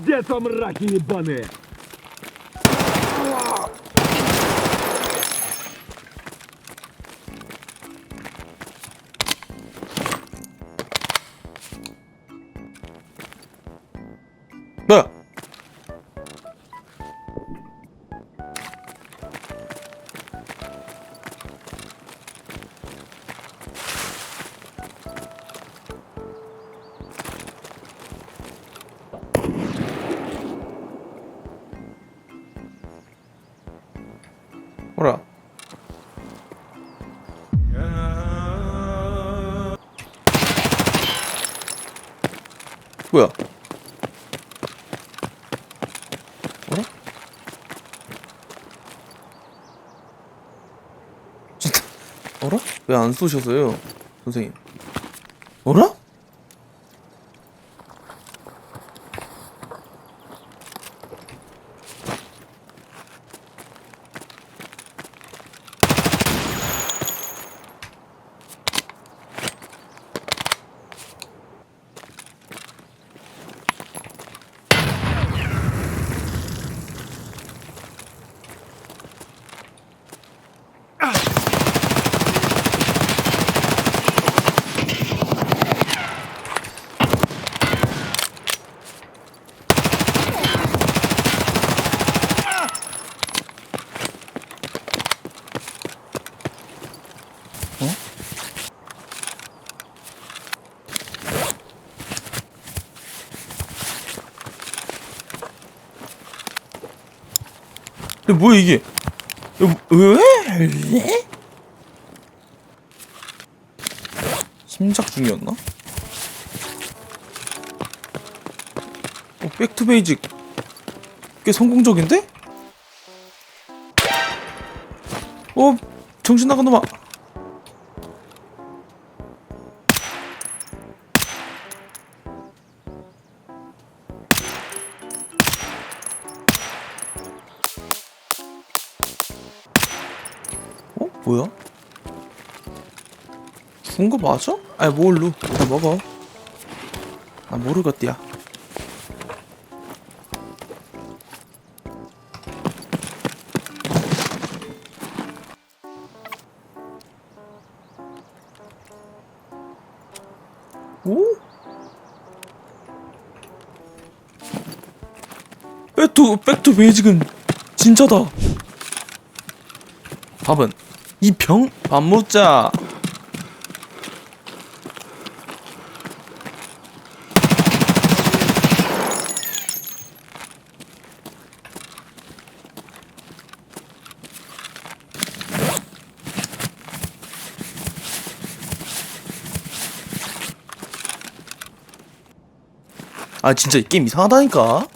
где там раки ебаные? 뭐라? 뭐야? 어라? 진짜 어라? 왜 안 쏘셨어요, 선생님? 어라? 뭐야 이게? 이거 뭐- 왜? 왜? 심작 중이었나? 어, 백투 베이직 꽤 성공적인데? 어, 정신 나간 놈아. 뭐야? 죽은 거 맞아? 아니 뭘로? 나 먹어. 나 모르겠디야. 오? 백투 백투 베이직은 진짜다. 이 병 밥 먹자. 아 진짜 이 게임 이상하다니까.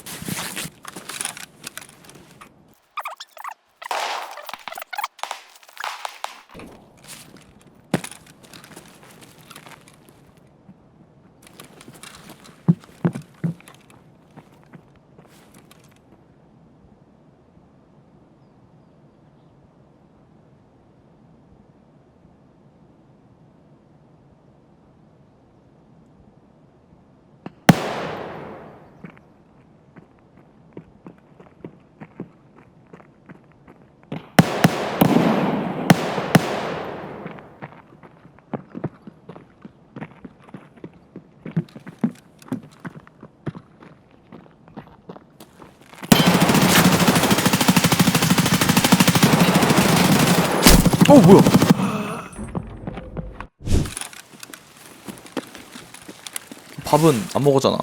어 뭐야? 밥은 안 먹었잖아.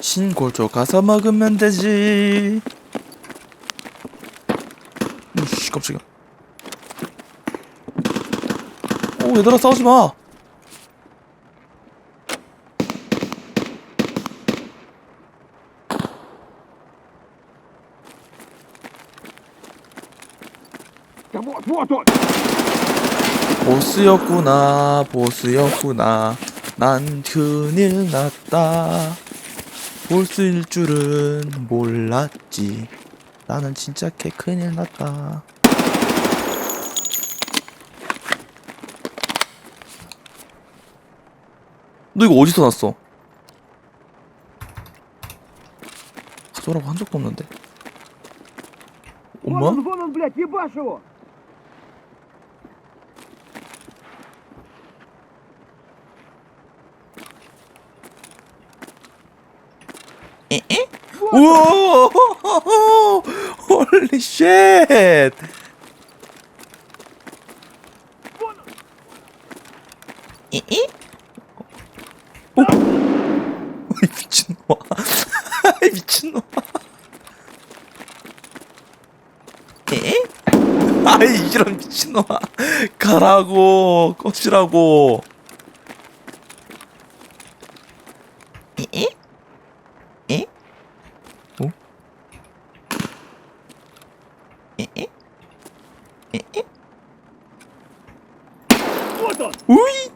신골조 가서 먹으면 되지. 씨 깜짝이야. 오 얘들아 싸우지 마. 보스였구나 보스였구나. 난 큰일 났다. 보스일 줄은 몰랐지. 나는 진짜 개 큰일 났다. 너 이거 어디서 났어? 가져라고 한 적도 없는데. 엄마? 우와! 홀리 쉣! 이이? 오! 이 미친놈아. 이 미친놈아. 에? 아이, 이런 미친놈아. 가라고, 꺼지라고. ええ？うい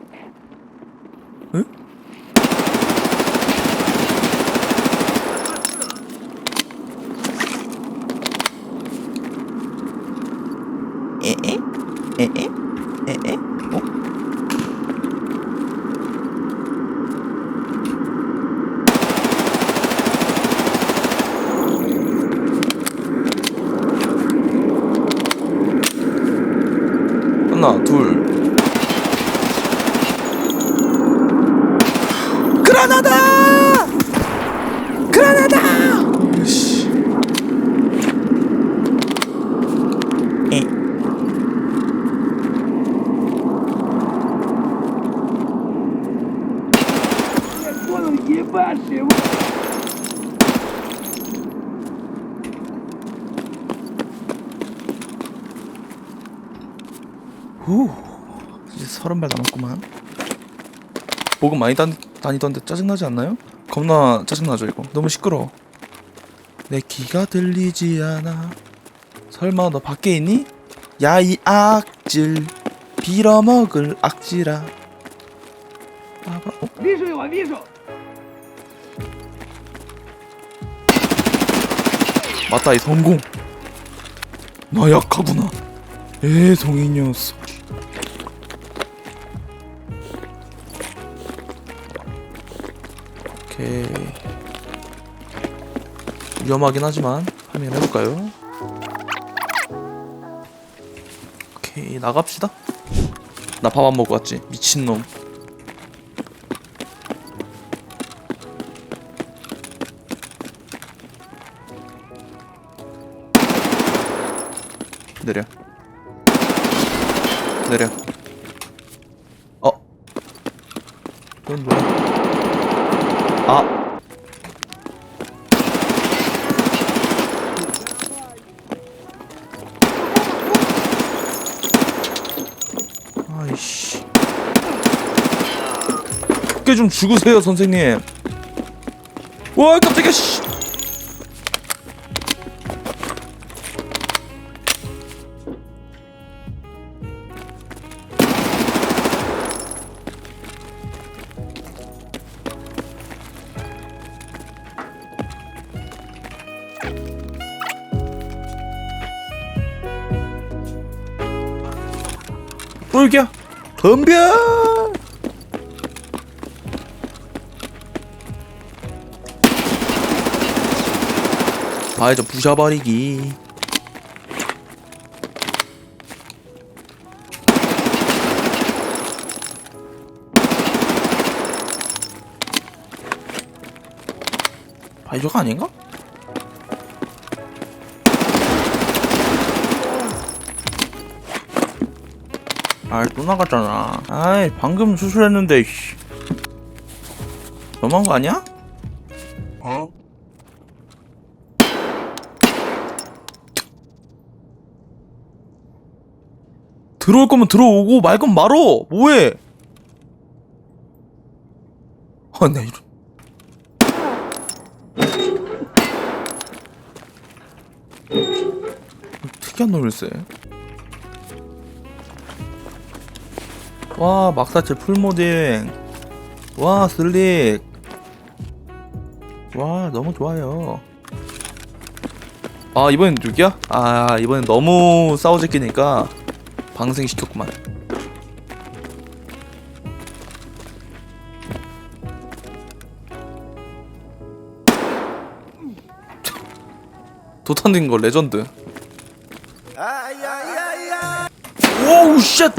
하나, 둘, 한 발 남았구만. 보급 많이 다, 다니던데 짜증나지 않나요? 겁나 짜증나죠 이거. 너무 시끄러워. 내 귀가 들리지 않아. 설마 너 밖에 있니? 야 이 악질. 빌어먹을 악질아. 아, 어? 맞다 이 성공. 너 약하구나. 에 성인이었어. 오케이. 위험하긴 하지만 한번 해볼까요? 오케이 나갑시다. 나 밥 안 먹고 왔지 미친놈. 내려. 내려. 어. 이건 뭐야 아. 아이씨. 꽤좀 죽으세요 선생님. 와 깜짝이야 씨 뿔겨 덤벼! 봐야죠 부셔버리기. 바이저가 아닌가? 아이 또 나갔잖아 아이 방금 수술했는데 씨. 너무한 거 아니야? 어? 들어올 거면 들어오고 말 거면 말어 뭐해 아나 이런 특이한 놈일세 와 막사칠 풀모딩. 와 슬릭. 와 너무 좋아요. 아 이번엔 누구야? 아 이번엔 너무 싸우제끼니까 방생시켰구만. 도탄 거 레전드. 오우 쉣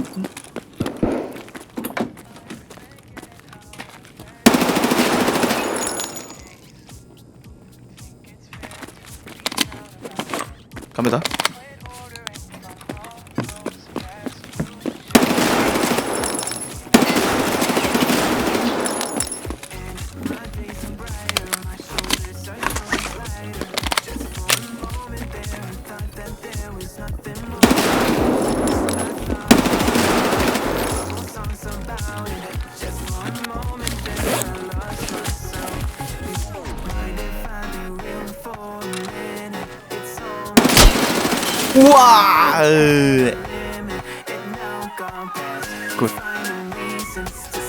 갑니다 우와 으. 굿.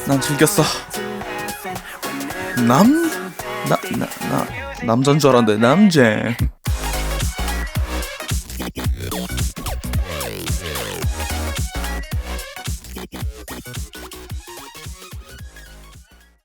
난 즐겼어 남? 나, 나, 나 남잔 줄 알았는데 남자